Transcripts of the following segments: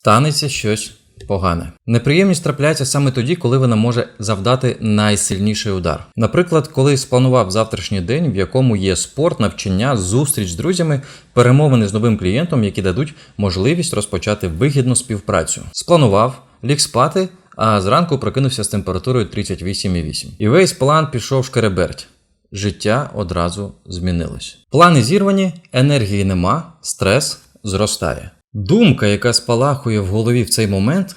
станеться щось погане. Неприємність трапляється саме тоді, коли вона може завдати найсильніший удар. Наприклад, коли спланував завтрашній день, в якому є спорт, навчання, зустріч з друзями, перемовини з новим клієнтом, які дадуть можливість розпочати вигідну співпрацю. Спланував, ліг спати, а зранку прокинувся з температурою 38,8. І весь план пішов шкереберть. Життя одразу змінилось. Плани зірвані, енергії нема, стрес зростає. Думка, яка спалахує в голові в цей момент,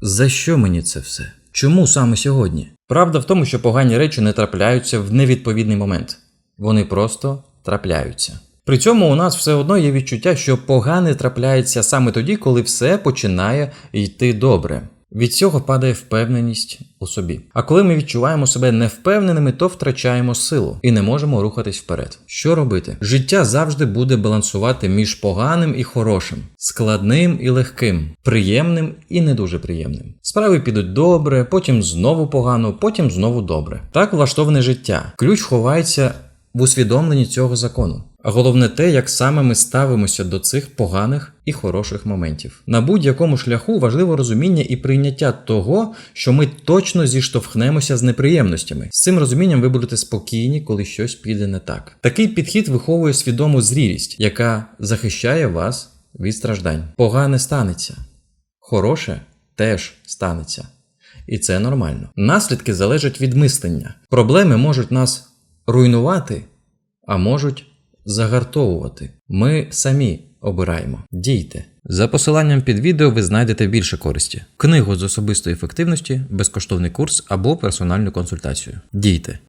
за що мені це все? Чому саме сьогодні? Правда в тому, що погані речі не трапляються в невідповідний момент. Вони просто трапляються. При цьому у нас все одно є відчуття, що погане трапляється саме тоді, коли все починає йти добре. Від цього падає впевненість у собі. А коли ми відчуваємо себе невпевненими, то втрачаємо силу і не можемо рухатись вперед. Що робити? Життя завжди буде балансувати між поганим і хорошим, складним і легким, приємним і не дуже приємним. Справи підуть добре, потім знову погано, потім знову добре. Так влаштоване життя. Ключ ховається в усвідомленні цього закону. А головне те, як саме ми ставимося до цих поганих і хороших моментів. На будь-якому шляху важливо розуміння і прийняття того, що ми точно зіштовхнемося з неприємностями. З цим розумінням ви будете спокійні, коли щось піде не так. Такий підхід виховує свідому зрілість, яка захищає вас від страждань. Погане станеться, хороше теж станеться. І це нормально. Наслідки залежать від мислення. Проблеми можуть нас руйнувати, а можуть загартовувати. Ми самі обираємо. Дійте. За посиланням під відео ви знайдете більше користі: книгу з особистої ефективності, безкоштовний курс або персональну консультацію. Дійте.